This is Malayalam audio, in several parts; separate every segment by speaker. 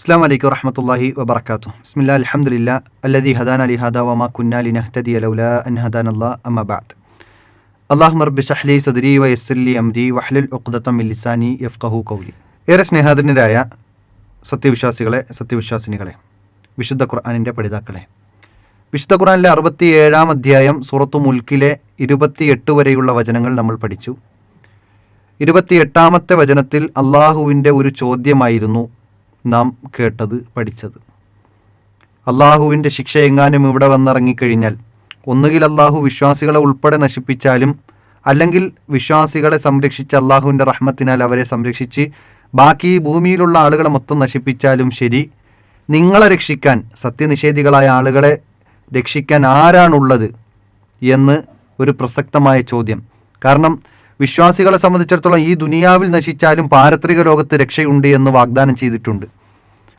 Speaker 1: അസ്സാം വലൈക്കും വറഹമത്തല്ലാഹി വബർക്കാത്തു ബിസ്മില്ലാ അലഹമില്ല അല്ലദി ഹദാന അലി ഹദ വമാ കുന്നാലി നഹ്തദി അലൗല അൻ ഹദാൻ അല്ലാ അമ്മബാദ് അള്ളാഹു റബ്ബി ഷഹ്ലി സദരി വയസ്സലി അംരി വഹ്ലുൽ ഉഖ്ദത്തം ലിസാനി യഫ്ഖഹു കൗലി ഏറെ സ്നേഹാദരനരായ സത്യവിശ്വാസികളെ സത്യവിശ്വാസിനികളെ വിശുദ്ധ ഖുർആാനിന്റെ പഠിതാക്കളെ വിശുദ്ധ ഖുർആനിലെ അറുപത്തി ഏഴാം അധ്യായം സൂറത്തു മുൽക്കിലെ ഇരുപത്തിയെട്ട് വരെയുള്ള വചനങ്ങൾ നമ്മൾ പഠിച്ചു. ഇരുപത്തിയെട്ടാമത്തെ വചനത്തിൽ അള്ളാഹുവിന്റെ ഒരു ചോദ്യമായിരുന്നു നാം കേട്ടത് പഠിച്ചത്. അള്ളാഹുവിന്റെ ശിക്ഷ എങ്ങാനും ഇവിടെ വന്നിറങ്ങിക്കഴിഞ്ഞാൽ ഒന്നുകിൽ അള്ളാഹു വിശ്വാസികളെ ഉൾപ്പെടെ നശിപ്പിച്ചാലും അല്ലെങ്കിൽ വിശ്വാസികളെ സംരക്ഷിച്ച് അള്ളാഹുവിന്റെ റഹ്മത്തിനാൽ അവരെ സംരക്ഷിച്ച് ബാക്കി ഭൂമിയിലുള്ള ആളുകളെ മൊത്തം നശിപ്പിച്ചാലും ശരി നിങ്ങളെ രക്ഷിക്കാൻ സത്യനിഷേധികളായ ആളുകളെ രക്ഷിക്കാൻ ആരാണുള്ളത് എന്ന് ഒരു പ്രസക്തമായ ചോദ്യം. കാരണം വിശ്വാസികളെ സംബന്ധിച്ചിടത്തോളം ഈ ദുനിയാവിൽ നശിച്ചാലും പാരത്രിക ലോകത്ത് രക്ഷയുണ്ട് എന്ന് വാഗ്ദാനം ചെയ്തിട്ടുണ്ട്.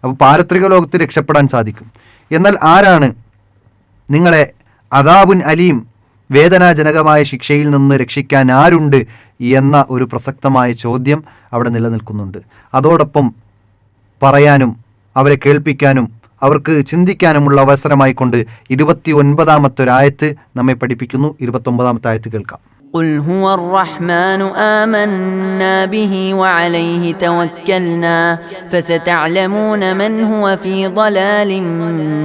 Speaker 1: അപ്പോൾ പാരത്രിക ലോകത്ത് രക്ഷപ്പെടാൻ സാധിക്കും. എന്നാൽ ആരാണ് നിങ്ങളെ അദാബുൻ അലീം വേദനാജനകമായ ശിക്ഷയിൽ നിന്ന് രക്ഷിക്കാൻ ആരുണ്ട് എന്ന ഒരു പ്രസക്തമായ ചോദ്യം അവിടെ നിലനിൽക്കുന്നുണ്ട്. അതോടൊപ്പം പറയാനും അവരെ കേൾപ്പിക്കാനും അവർക്ക് ചിന്തിക്കാനുമുള്ള അവസരമായിക്കൊണ്ട് ഇരുപത്തി ഒൻപതാമത്തെ ഒരായത്ത് നമ്മെ പഠിപ്പിക്കുന്നു. ഇരുപത്തൊമ്പതാമത്തെ ആയത്ത് കേൾക്കാം.
Speaker 2: قل هو الرحمن آمنا به وعليه توكلنا فستعلمون من هو في ضلال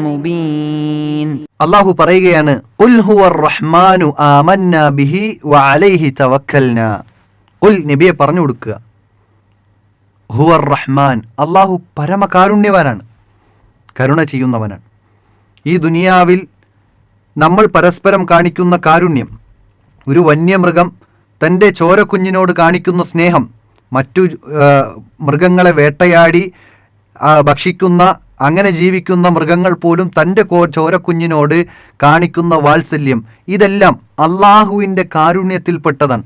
Speaker 2: مبين
Speaker 1: അള്ളാഹു പറയുകയാണ് "ഖുൽ ഹുവർ റഹ്മാനു ആമന്ന ബിഹി വഅലൈഹി തവക്കൽന ഖുൽ നബിയെ പറഞ്ഞു കൊടുക്കുക ഹുവർ റഹ്മാൻ അള്ളാഹു പരമകാരുണ്യവാനാണ് കരുണ ചെയ്യുന്നവനാണ് ഈ ദുനിയാവിൽ നമ്മൾ പരസ്പരം കാണിക്കുന്ന കാരുണ്യം ഒരു വന്യമൃഗം തന്റെ ചോരക്കുഞ്ഞിനോട് കാണിക്കുന്ന സ്നേഹം മറ്റു മൃഗങ്ങളെ വേട്ടയാടി ഭക്ഷിക്കുന്ന അങ്ങനെ ജീവിക്കുന്ന മൃഗങ്ങൾ പോലും തന്റെ കോ ചോരക്കുഞ്ഞിനോട് കാണിക്കുന്ന വാത്സല്യം. ഇതെല്ലാം അള്ളാഹുവിന്റെ കാരുണ്യത്തിൽപ്പെട്ടതാണ്.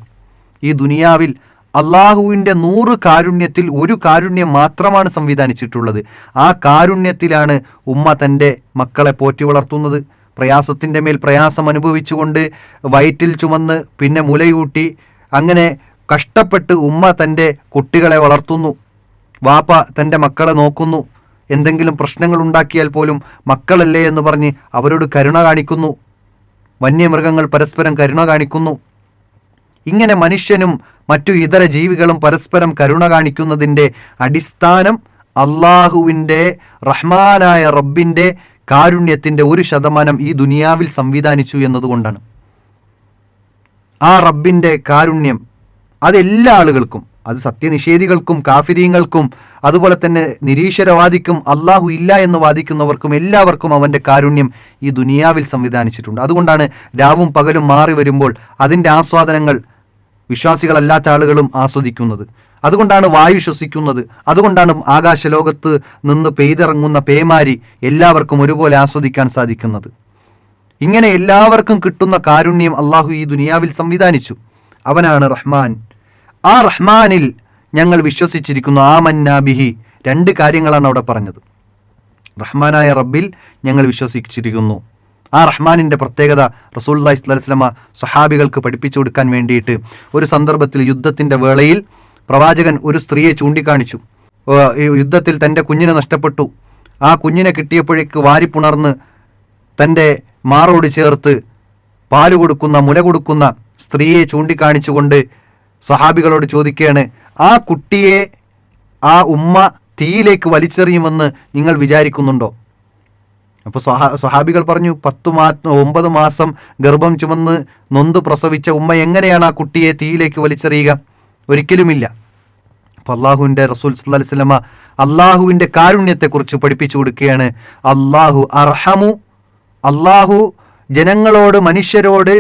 Speaker 1: ഈ ദുനിയാവിൽ അള്ളാഹുവിന്റെ നൂറ് കാരുണ്യത്തിൽ ഒരു കാരുണ്യം മാത്രമാണ് സംവിധാനിച്ചിട്ടുള്ളത്. ആ കാരുണ്യത്തിലാണ് ഉമ്മ തന്റെ മക്കളെ പോറ്റി വളർത്തുന്നത്. പ്രയാസത്തിന്റെ മേൽ പ്രയാസം അനുഭവിച്ചുകൊണ്ട് വയറ്റിൽ ചുമന്ന് പിന്നെ മുലയൂട്ടി അങ്ങനെ കഷ്ടപ്പെട്ട് ഉമ്മ തന്റെ കുട്ടികളെ വളർത്തുന്നു. വാപ്പ തന്റെ മക്കളെ നോക്കുന്നു. എന്തെങ്കിലും പ്രശ്നങ്ങൾ ഉണ്ടാക്കിയാൽ പോലും മക്കളല്ലേ എന്ന് പറഞ്ഞ് അവരോട് കരുണ കാണിക്കുന്നു. വന്യമൃഗങ്ങൾ പരസ്പരം കരുണ കാണിക്കുന്നു. ഇങ്ങനെ മനുഷ്യനും മറ്റു ഇതര ജീവികളും പരസ്പരം കരുണ കാണിക്കുന്നതിന്റെ അടിസ്ഥാനം അള്ളാഹുവിന്റെ റഹ്മാനായ റബ്ബിന്റെ കാരുണ്യത്തിന്റെ ഒരു ശതമാനം ഈ ദുനിയാവിൽ സംവിധാനിച്ചു എന്നതുകൊണ്ടാണ്. ആ റബ്ബിന്റെ കാരുണ്യം അതെല്ലാ ആളുകൾക്കും അത് സത്യനിഷേധികൾക്കും കാഫിരീങ്ങൾക്കും അതുപോലെ തന്നെ നിരീശ്വരവാദിക്കും അള്ളാഹു ഇല്ല എന്ന് വാദിക്കുന്നവർക്കും എല്ലാവർക്കും അവന്റെ കാരുണ്യം ഈ ദുനിയാവിൽ സംവിധാനിച്ചിട്ടുണ്ട്. അതുകൊണ്ടാണ് രാവും പകലും മാറി വരുമ്പോൾ അതിന്റെ ആസ്വാദനങ്ങൾ വിശ്വാസികളല്ലാത്ത ആളുകളും ആസ്വദിക്കുന്നത്. അതുകൊണ്ടാണ് വായു ശ്വസിക്കുന്നത്. അതുകൊണ്ടാണ് ആകാശലോകത്ത് നിന്ന് പെയ്തിറങ്ങുന്ന പേമാരി എല്ലാവർക്കും ഒരുപോലെ ആസ്വദിക്കാൻ സാധിക്കുന്നത്. ഇങ്ങനെ എല്ലാവർക്കും കിട്ടുന്ന കാരുണ്യം അള്ളാഹു ഈ ദുനിയാവിൽ സംവിധാനിച്ചു. അവനാണ് റഹ്മാൻ. ആ റഹ്മാനിൽ ഞങ്ങൾ വിശ്വസിച്ചിരിക്കുന്നു ആ മന്നാബിഹി രണ്ട് കാര്യങ്ങളാണ് അവിടെ പറഞ്ഞത്. റഹ്മാനായ റബ്ബിൽ ഞങ്ങൾ വിശ്വസിച്ചിരിക്കുന്നു. ആ റഹ്മാനിന്റെ പ്രത്യേകത റസൂല്ലാ ഇസ്ലാസ്ലമ സ്വഹാബികൾക്ക് പഠിപ്പിച്ചു കൊടുക്കാൻ വേണ്ടിയിട്ട് ഒരു സന്ദർഭത്തിൽ യുദ്ധത്തിന്റെ വേളയിൽ പ്രവാചകൻ ഒരു സ്ത്രീയെ ചൂണ്ടിക്കാണിച്ചു. യുദ്ധത്തിൽ തന്റെ കുഞ്ഞിനെ നഷ്ടപ്പെട്ടു. ആ കുഞ്ഞിനെ കിട്ടിയപ്പോഴേക്ക് വാരിപ്പുണർന്ന് തന്റെ മാറോട് ചേർത്ത് പാൽ കൊടുക്കുന്ന മുല കൊടുക്കുന്ന സ്ത്രീയെ ചൂണ്ടിക്കാണിച്ചുകൊണ്ട് സഹാബികളോട് ചോദിക്കുകയാണ് ആ കുട്ടിയെ ആ ഉമ്മ തീയിലേക്ക് വലിച്ചെറിയുമെന്ന് നിങ്ങൾ വിചാരിക്കുന്നുണ്ടോ? അപ്പോൾ സ്വഹാ സ്വഹാബികൾ പറഞ്ഞു പത്ത് മാ ഒമ്പത് മാസം ഗർഭം ചുമന്ന് നൊന്ത് പ്രസവിച്ച ഉമ്മ എങ്ങനെയാണ് ആ കുട്ടിയെ തീയിലേക്ക് വലിച്ചെറിയുക? ഒരിക്കലുമില്ല. അപ്പോൾ അള്ളാഹുവിന്റെ റസൂൽ സല്ലല്ലാഹു അലൈഹി കാരുണ്യത്തെ കാരുണ്യത്തെക്കുറിച്ച് പഠിപ്പിച്ചു കൊടുക്കുകയാണ്. അള്ളാഹു അർഹമു. അള്ളാഹു ജനങ്ങളോട് മനുഷ്യരോട്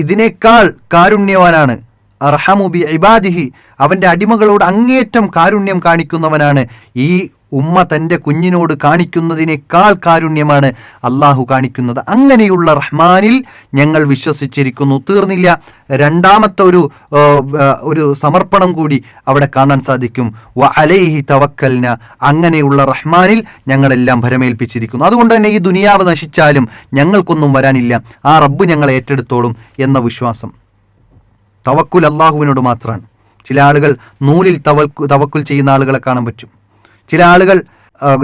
Speaker 1: ഇതിനേക്കാൾ കാരുണ്യവാനാണ്. അർഹമു ബി ഇബാദിഹി. അവന്റെ അടിമകളോട് അങ്ങേയറ്റം കാരുണ്യം കാണിക്കുന്നവനാണ് ഈ ഉമ്മ തന്റെ കുഞ്ഞിനോട് കാണിക്കുന്നതിനേക്കാൾ കാരുണ്യമാണ് അള്ളാഹു കാണിക്കുന്നത്. അങ്ങനെയുള്ള റഹ്മാനിൽ ഞങ്ങൾ വിശ്വസിച്ചിരിക്കുന്നു. തീർന്നില്ല. രണ്ടാമത്തെ ഒരു ഒരു സമർപ്പണം കൂടി അവിടെ കാണാൻ സാധിക്കും. വ അലൈഹി തവക്കൽന. അങ്ങനെയുള്ള റഹ്മാനിൽ ഞങ്ങളെല്ലാം ഭരമേൽപ്പിച്ചിരിക്കുന്നു. അതുകൊണ്ട് തന്നെ ഈ ദുനിയാവ് നശിച്ചാലും ഞങ്ങൾക്കൊന്നും വരാനില്ല. ആ റബ്ബ് ഞങ്ങളെ ഏറ്റെടുത്തോളും എന്ന വിശ്വാസം. തവക്കുൽ അള്ളാഹുവിനോട് മാത്രമാണ്. ചില ആളുകൾ നൂലിൽ തവക്കു തവക്കുൽ ചെയ്യുന്ന ആളുകളെ കാണാൻ പറ്റും. ചില ആളുകൾ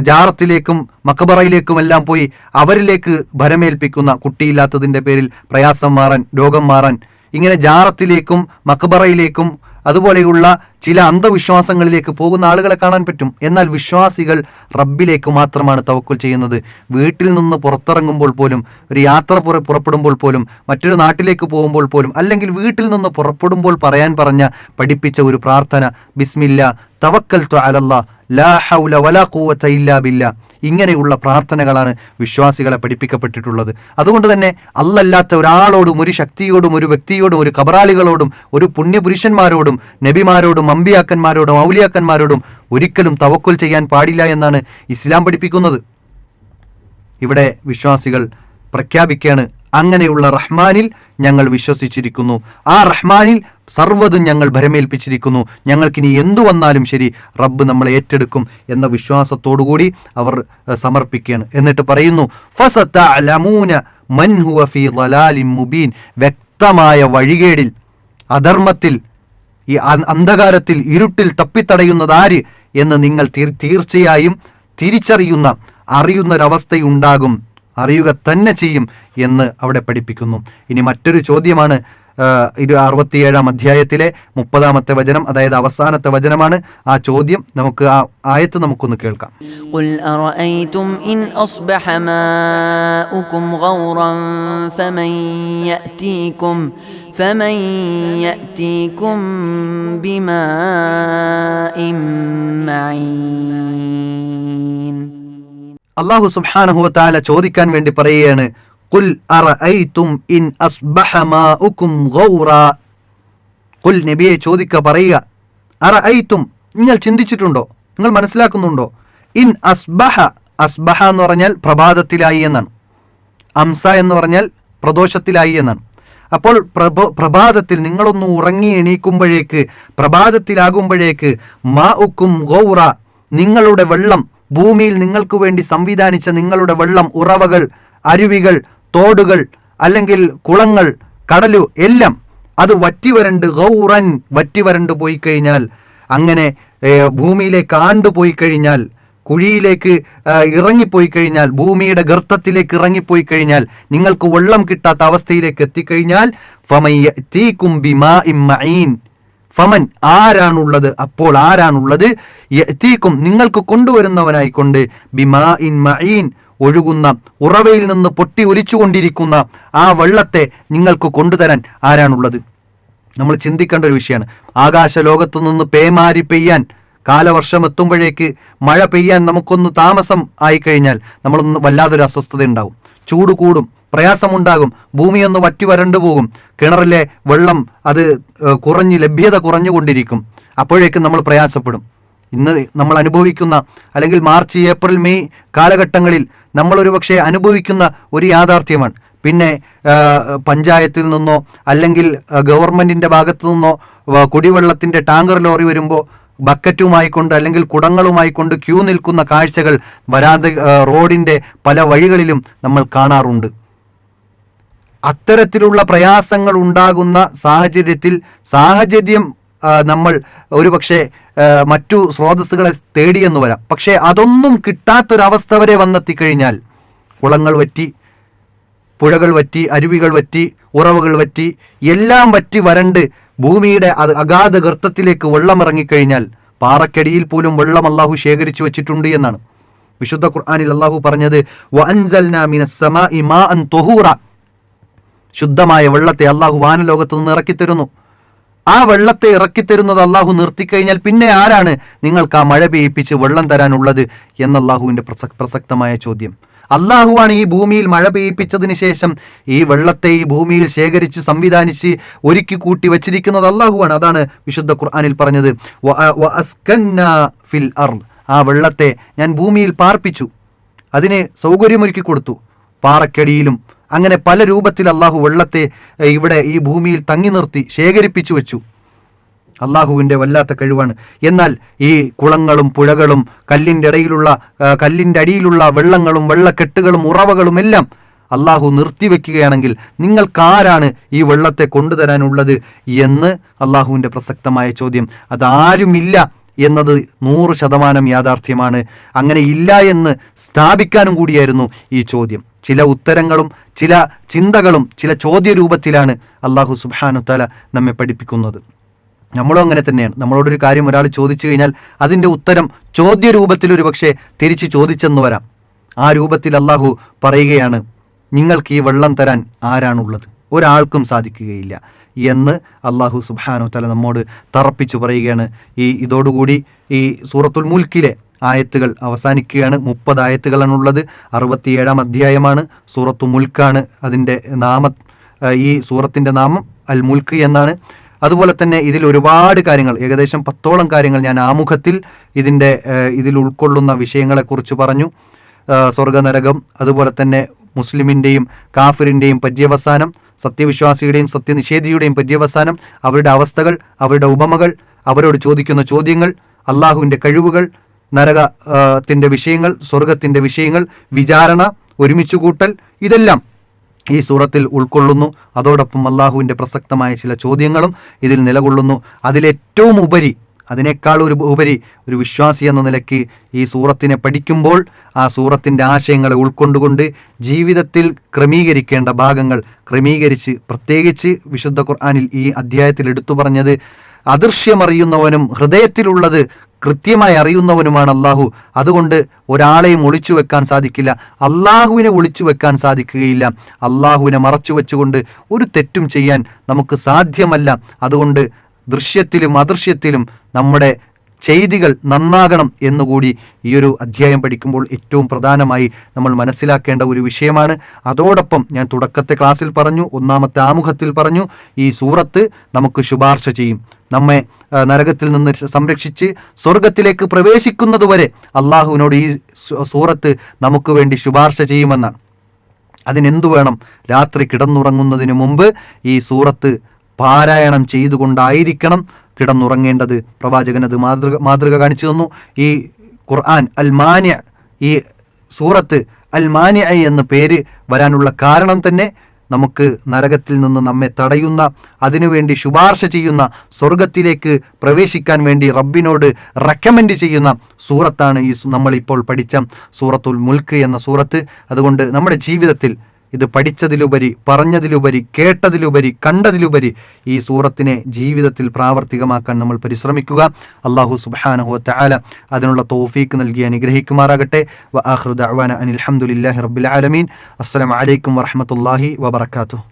Speaker 1: ജാറത്തിലേക്കും മക്കബറയിലേക്കും എല്ലാം പോയി അവരിലേക്ക് ഭരമേൽപ്പിക്കുന്ന കുട്ടിയില്ലാത്തതിന്റെ പേരിൽ പ്രയാസം മാറാൻ രോഗം മാറാൻ ഇങ്ങനെ ജാറത്തിലേക്കും മക്കബറയിലേക്കും അതുപോലെയുള്ള ചില അന്ധവിശ്വാസങ്ങളിലേക്ക് പോകുന്ന ആളുകളെ കാണാൻ പറ്റും. എന്നാൽ വിശ്വാസികൾ റബ്ബിലേക്ക് മാത്രമാണ് തവക്കൽ ചെയ്യുന്നത്. വീട്ടിൽ നിന്ന് പുറത്തിറങ്ങുമ്പോൾ പോലും ഒരു യാത്ര പുറ പുറപ്പെടുമ്പോൾ പോലും മറ്റൊരു നാട്ടിലേക്ക് പോകുമ്പോൾ പോലും അല്ലെങ്കിൽ വീട്ടിൽ നിന്ന് പുറപ്പെടുമ്പോൾ പറയാൻ പറഞ്ഞ പഠിപ്പിച്ച ഒരു പ്രാർത്ഥന ബിസ്മില്ല തവക്കൽ അലല്ലാ ലാ ഹൗല വലാ കൂവ ഇല്ലാ ബില്ലാ. ഇങ്ങനെയുള്ള പ്രാർത്ഥനകളാണ് വിശ്വാസികളെ പഠിപ്പിക്കപ്പെട്ടിട്ടുള്ളത്. അതുകൊണ്ട് തന്നെ അല്ലല്ലാത്ത ഒരാളോടും ഒരു ശക്തിയോടും ഒരു വ്യക്തിയോടും ഒരു കബറാളികളോടും ഒരു പുണ്യപുരുഷന്മാരോടും നബിമാരോടും അമ്പിയാക്കന്മാരോടും ഔലിയാക്കന്മാരോടും ഒരിക്കലും തവക്കുൽ ചെയ്യാൻ പാടില്ല എന്നാണ് ഇസ്ലാം പഠിപ്പിക്കുന്നത്. ഇവിടെ വിശ്വാസികൾ പ്രഖ്യാപിക്കുകയാണ് അങ്ങനെയുള്ള റഹ്മാനിൽ ഞങ്ങൾ വിശ്വസിച്ചിരിക്കുന്നു. ആ റഹ്മാനിൽ സർവതും ഞങ്ങൾ ഭരമേൽപ്പിച്ചിരിക്കുന്നു. ഞങ്ങൾക്കിനി എന്തു വന്നാലും ശരി റബ്ബ് നമ്മളെ ഏറ്റെടുക്കും എന്ന വിശ്വാസത്തോടുകൂടി അവർ സമർപ്പിക്കുകയാണ്. എന്നിട്ട് പറയുന്നു മുബീൻ. വ്യക്തമായ വഴികേടിൽ അധർമ്മത്തിൽ ഈ അന്ധകാരത്തിൽ ഇരുട്ടിൽ തപ്പിത്തടയുന്നതാര് എന്ന് നിങ്ങൾ തീർ- തീർച്ചയായും തിരിച്ചറിയുന്ന അറിയുന്നൊരവസ്ഥയുണ്ടാകും. അറിയുക തന്നെ ചെയ്യും എന്ന് അവിടെ പഠിപ്പിക്കുന്നു. ഇനി മറ്റൊരു ചോദ്യമാണ് ഇരു അറുപത്തിയേഴാം അധ്യായത്തിലെ മുപ്പതാമത്തെ വചനം അതായത് അവസാനത്തെ വചനമാണ് ആ ചോദ്യം നമുക്ക് ആ ആയത്ത് നമുക്കൊന്ന് കേൾക്കാം
Speaker 2: قل أرأيتم إن أصبح ماؤكم غورا فمن يأتيكم فمن يأتيكم بماء معين
Speaker 1: അള്ളാഹു സുബ്ഹാനഹുവത്താല ചോദിക്കാൻ വേണ്ടി പറയുകയാണ് കുൽ അറഅയ്തും ഇൻ അസ്ബഹ മാഉകും ഗൗറ കുൽ നബിയെ ചോദിക്ക പറയുക അറഅയ്തും നിങ്ങൾ ചിന്തിച്ചിട്ടുണ്ടോ? നിങ്ങൾ മനസ്സിലാക്കുന്നുണ്ടോ? ഇൻ അസ്ബഹ അസ്ബഹ എന്ന് പറഞ്ഞാൽ പ്രഭാതത്തിലായി എന്നാണ്. അംസ എന്ന് പറഞ്ഞാൽ പ്രദോഷത്തിലായി എന്നാണ്. അപ്പോൾ പ്രഭ പ്രഭാതത്തിൽ നിങ്ങളൊന്ന് ഉറങ്ങി എണീക്കുമ്പോഴേക്ക് പ്രഭാതത്തിലാകുമ്പോഴേക്ക് മാ ഉക്കും ഗൗറ നിങ്ങളുടെ വെള്ളം ഭൂമിയിൽ നിങ്ങൾക്ക് വേണ്ടി സംവിധാനിച്ച നിങ്ങളുടെ വെള്ളം ഉറവകൾ അരുവികൾ തോടുകൾ അല്ലെങ്കിൽ കുളങ്ങൾ കടലു എല്ലാം അത് വറ്റിവരണ്ട് ഗൗറൻ വറ്റിവരണ്ട് പോയി കഴിഞ്ഞാൽ അങ്ങനെ ഭൂമിയിലേക്ക് ആണ്ടുപോയി കഴിഞ്ഞാൽ കുഴിയിലേക്ക് ഇറങ്ങിപ്പോയി കഴിഞ്ഞാൽ ഭൂമിയുടെ ഗർത്തത്തിലേക്ക് ഇറങ്ങിപ്പോയി കഴിഞ്ഞാൽ നിങ്ങൾക്ക് വെള്ളം കിട്ടാത്ത അവസ്ഥയിലേക്ക് എത്തിക്കഴിഞ്ഞാൽ ഫമൻ ആരാണുള്ളത്? അപ്പോൾ ആരാണുള്ളത്? തീക്കും നിങ്ങൾക്ക് കൊണ്ടുവരുന്നവനായിക്കൊണ്ട് ബിമാ ഇൻ മഈൻ. ഒഴുകുന്ന ഉറവയിൽ നിന്ന് പൊട്ടി ഒലിച്ചുകൊണ്ടിരിക്കുന്ന ആ വെള്ളത്തെ നിങ്ങൾക്ക് കൊണ്ടുതരാൻ ആരാണുള്ളത്? നമ്മൾ ചിന്തിക്കേണ്ട ഒരു വിഷയമാണ്. ആകാശ ലോകത്തു നിന്ന് പേമാരി പെയ്യാൻ കാലവർഷം എത്തുമ്പോഴേക്ക് മഴ പെയ്യാൻ നമുക്കൊന്ന് താമസം ആയിക്കഴിഞ്ഞാൽ നമ്മളൊന്ന് വല്ലാതൊരു അസ്വസ്ഥത ഉണ്ടാവും ചൂട് കൂടും പ്രയാസമുണ്ടാകും ഭൂമിയൊന്ന് വറ്റി വരണ്ടു പോകും കിണറിലെ വെള്ളം അത് കുറഞ്ഞ് ലഭ്യത കുറഞ്ഞുകൊണ്ടിരിക്കും. അപ്പോഴേക്കും നമ്മൾ പ്രയാസപ്പെടും. ഇന്ന് നമ്മൾ അനുഭവിക്കുന്ന അല്ലെങ്കിൽ മാർച്ച് ഏപ്രിൽ മെയ് കാലഘട്ടങ്ങളിൽ നമ്മൾ ഒരു പക്ഷേ അനുഭവിക്കുന്ന ഒരു യാഥാർത്ഥ്യമാണ്. പിന്നെ പഞ്ചായത്തിൽ നിന്നോ അല്ലെങ്കിൽ ഗവൺമെന്റിന്റെ ഭാഗത്തു നിന്നോ കുടിവെള്ളത്തിന്റെ ടാങ്കർ ലോറി വരുമ്പോൾ ബക്കറ്റുമായി കൊണ്ട് അല്ലെങ്കിൽ കുടങ്ങളുമായി കൊണ്ട് ക്യൂ നിൽക്കുന്ന കാഴ്ചകൾ വരാതെ റോഡിന്റെ പല വഴികളിലും നമ്മൾ കാണാറുണ്ട്. അത്തരത്തിലുള്ള പ്രയാസങ്ങൾ ഉണ്ടാകുന്ന സാഹചര്യത്തിൽ സാഹചര്യം നമ്മൾ ഒരുപക്ഷെ മറ്റു സ്രോതസ്സുകളെ തേടിയെന്ന് വരാം. പക്ഷേ അതൊന്നും കിട്ടാത്തൊരവസ്ഥ വരെ വന്നെത്തിക്കഴിഞ്ഞാൽ കുളങ്ങൾ വറ്റി പുഴകൾ വറ്റി അരുവികൾ വറ്റി ഉറവുകൾ വറ്റി എല്ലാം വറ്റി വരണ്ട് ഭൂമിയുടെ അഗാധ ഗർത്തത്തിലേക്ക് വെള്ളമിറങ്ങിക്കഴിഞ്ഞാൽ പാറക്കടിയിൽ പോലും വെള്ളം അള്ളാഹു ശേഖരിച്ചു വെച്ചിട്ടുണ്ട് എന്നാണ്. വിശുദ്ധ ഖുർആാനിൽ അള്ളാഹു പറഞ്ഞത് "വഅൻസൽനാ മിനസ് മാഅൻ തൊഹൂറ. ശുദ്ധമായ വെള്ളത്തെ അള്ളാഹു വാനലോകത്ത് നിന്ന് ഇറക്കിത്തരുന്നു. ആ വെള്ളത്തെ ഇറക്കിത്തരുന്നത് അള്ളാഹു നിർത്തിക്കഴിഞ്ഞാൽ പിന്നെ ആരാണ് നിങ്ങൾക്ക് ആ മഴ പെയ്യിപ്പിച്ച് വെള്ളം തരാനുള്ളത് എന്ന അള്ളാഹുവിന്റെ പ്രസക് പ്രസക്തമായ ചോദ്യം. അള്ളാഹുവാണ് ഈ ഭൂമിയിൽ മഴ പെയ്യിപ്പിച്ചതിന് ശേഷം ഈ വെള്ളത്തെ ഈ ഭൂമിയിൽ ശേഖരിച്ച് സംവിധാനിച്ച് ഒരുക്കി കൂട്ടി വച്ചിരിക്കുന്നത് അള്ളാഹുവാണ് അതാണ് വിശുദ്ധ ഖുർആാനിൽ പറഞ്ഞത്. "വ- വ ഫിൽ അർദ്." ആ വെള്ളത്തെ ഞാൻ ഭൂമിയിൽ പാർപ്പിച്ചു. അതിന് സൗകര്യമൊരുക്കി കൊടുത്തു. പാറക്കടിയിലും അങ്ങനെ പല രൂപത്തിൽ അള്ളാഹു വെള്ളത്തെ ഇവിടെ ഈ ഭൂമിയിൽ തങ്ങി നിർത്തി ശേഖരിപ്പിച്ചു വെച്ചു. അള്ളാഹുവിന്റെ വല്ലാത്ത കഴിവാണ്. എന്നാൽ ഈ കുളങ്ങളും പുഴകളും കല്ലിന്റെ ഇടയിലുള്ള കല്ലിന്റെ അടിയിലുള്ള വെള്ളങ്ങളും വെള്ളക്കെട്ടുകളും ഉറവകളും എല്ലാം അള്ളാഹു നിർത്തിവെക്കുകയാണെങ്കിൽ നിങ്ങൾക്കാരാണ് ഈ വെള്ളത്തെ കൊണ്ടുതരാനുള്ളത് എന്ന് അള്ളാഹുവിന്റെ പ്രസക്തമായ ചോദ്യം. അതാരുമില്ല എന്നത് നൂറ് ശതമാനം യാഥാർത്ഥ്യമാണ്. അങ്ങനെ ഇല്ല എന്ന് സ്ഥാപിക്കാനും കൂടിയായിരുന്നു ഈ ചോദ്യം. ചില ഉത്തരങ്ങളും ചില ചിന്തകളും ചില ചോദ്യ രൂപത്തിലാണ് അള്ളാഹു സുബാനുത്തല നമ്മെ പഠിപ്പിക്കുന്നത്. നമ്മളും അങ്ങനെ തന്നെയാണ്. നമ്മളോടൊരു കാര്യം ഒരാൾ ചോദിച്ചു കഴിഞ്ഞാൽ അതിന്റെ ഉത്തരം ചോദ്യ രൂപത്തിൽ ഒരു പക്ഷേ തിരിച്ച് ചോദിച്ചെന്ന് വരാം. ആ രൂപത്തിൽ അള്ളാഹു പറയുകയാണ് നിങ്ങൾക്ക് ഈ വെള്ളം തരാൻ ആരാണുള്ളത്? ഒരാൾക്കും സാധിക്കുകയില്ല. എന്ന് അള്ളാഹു സുബാനു തല നമ്മോട് തറപ്പിച്ചു പറയുകയാണ്. ഈ ഇതോടുകൂടി ഈ സൂറത്തുൽ മുൽക്കിലെ ആയത്തുകൾ അവസാനിക്കുകയാണ്. മുപ്പത് ആയത്തുകളാണുള്ളത്. അറുപത്തിയേഴാം അധ്യായമാണ്. സൂറത്തു മുൽക്കാണ് അതിന്റെ നാമ ഈ സൂറത്തിന്റെ നാമം അൽ മുൽക്ക് എന്നാണ്. അതുപോലെ തന്നെ ഇതിൽ ഒരുപാട് കാര്യങ്ങൾ ഏകദേശം പത്തോളം കാര്യങ്ങൾ ഞാൻ ആമുഖത്തിൽ ഇതിന്റെ ഇതിൽ ഉൾക്കൊള്ളുന്ന വിഷയങ്ങളെക്കുറിച്ച് പറഞ്ഞു. സ്വർഗനരകം അതുപോലെ തന്നെ മുസ്ലിമിന്റെയും കാഫിറിന്റെയും പര്യവസാനം സത്യവിശ്വാസിയുടെയും സത്യനിഷേധിയുടെയും പര്യവസാനം അവരുടെ അവസ്ഥകൾ അവരുടെ ഉപമകൾ അവരോട് ചോദിക്കുന്ന ചോദ്യങ്ങൾ അള്ളാഹുവിന്റെ കഴിവുകൾ നരകത്തിന്റെ വിഷയങ്ങൾ സ്വർഗത്തിന്റെ വിഷയങ്ങൾ വിചാരണ ഒരുമിച്ച് കൂട്ടൽ ഇതെല്ലാം ഈ സൂറത്തിൽ ഉൾക്കൊള്ളുന്നു. അതോടൊപ്പം അള്ളാഹുവിന്റെ പ്രസക്തമായ ചില ചോദ്യങ്ങളും ഇതിൽ നിലകൊള്ളുന്നു. അതിലേറ്റവും ഉപരി അതിനേക്കാൾ ഒരു ഉപരി ഒരു വിശ്വാസി എന്ന നിലയ്ക്ക് ഈ സൂറത്തിനെ പഠിക്കുമ്പോൾ ആ സൂറത്തിന്റെ ആശയങ്ങളെ ഉൾക്കൊണ്ടുകൊണ്ട് ജീവിതത്തിൽ ക്രമീകരിക്കേണ്ട ഭാഗങ്ങൾ ക്രമീകരിച്ച് പ്രത്യേകിച്ച് വിശുദ്ധ ഖുർആാനിൽ ഈ അധ്യായത്തിൽ എടുത്തു പറഞ്ഞത് അദൃശ്യമറിയുന്നവനും ഹൃദയത്തിലുള്ളത് കൃത്യമായി അറിയുന്നവനുമാണ് അള്ളാഹു അതുകൊണ്ട് ഒരാളെയും ഒളിച്ചു വെക്കാൻ സാധിക്കില്ല. അള്ളാഹുവിനെ ഒളിച്ചു വെക്കാൻ സാധിക്കുകയില്ല. അള്ളാഹുവിനെ മറച്ചു വെച്ചുകൊണ്ട് ഒരു തെറ്റും ചെയ്യാൻ നമുക്ക് സാധ്യമല്ല. അതുകൊണ്ട് ദൃശ്യത്തിലും അദൃശ്യത്തിലും നമ്മുടെ ചെയ്തികൾ നന്നാകണം എന്നുകൂടി ഈ ഒരു അധ്യായം പഠിക്കുമ്പോൾ ഏറ്റവും പ്രധാനമായി നമ്മൾ മനസ്സിലാക്കേണ്ട ഒരു വിഷയമാണ്. അതോടൊപ്പം ഞാൻ തുടക്കത്തെ ക്ലാസ്സിൽ പറഞ്ഞു ഒന്നാമത്തെ ആമുഖത്തിൽ പറഞ്ഞു ഈ സൂറത്ത് നമുക്ക് ശുപാർശ ചെയ്യും. നമ്മെ നരകത്തിൽ നിന്ന് സംരക്ഷിച്ച് സ്വർഗത്തിലേക്ക് പ്രവേശിക്കുന്നതുവരെ അള്ളാഹുവിനോട് ഈ സൂറത്ത് നമുക്ക് വേണ്ടി ശുപാർശ ചെയ്യുമെന്നാണ്. അതിനെന്തു വേണം? രാത്രി കിടന്നുറങ്ങുന്നതിന് മുമ്പ് ഈ സൂറത്ത് പാരായണം ചെയ്തുകൊണ്ടായിരിക്കണം കിടന്നുറങ്ങേണ്ടത്. പ്രവാചകൻ അത് മാതൃക മാതൃക കാണിച്ചു തന്നു. ഈ ഖുർആൻ അൽ മാന്യ ഈ സൂറത്ത് അൽ മാന്യ എന്ന പേര് വരാനുള്ള കാരണം തന്നെ നമുക്ക് നരകത്തിൽ നിന്ന് നമ്മെ തടയുന്ന അതിനുവേണ്ടി ശുപാർശ ചെയ്യുന്ന സ്വർഗത്തിലേക്ക് പ്രവേശിക്കാൻ വേണ്ടി റബ്ബിനോട് റെക്കമെൻഡ് ചെയ്യുന്ന സൂറത്താണ് ഈ നമ്മളിപ്പോൾ പഠിച്ച സൂറത്തുൽ മുൽക്ക് എന്ന സൂറത്ത്. അതുകൊണ്ട് നമ്മുടെ ജീവിതത്തിൽ ഇത് പഠിച്ചതിലുപരി പറഞ്ഞതിലുപരി കേട്ടതിലുപരി കണ്ടതിലുപരി ഈ സൂറത്തിനെ ജീവിതത്തിൽ പ്രാവർത്തികമാക്കാൻ നമ്മൾ പരിശ്രമിക്കുക. അള്ളാഹു സുബാനഹു അതിനുള്ള തോഫീക്ക് നൽകി അനുഗ്രഹിക്കുമാറാകട്ടെ. വ ആഹ്റുദ് അനിൽ അഹമ്മദില്ലാഹി റബ്ബിൽ ആലമീൻ. അസ്സലാമലൈക്കും വറഹമത്തല്ലാഹി വബർക്കാത്തു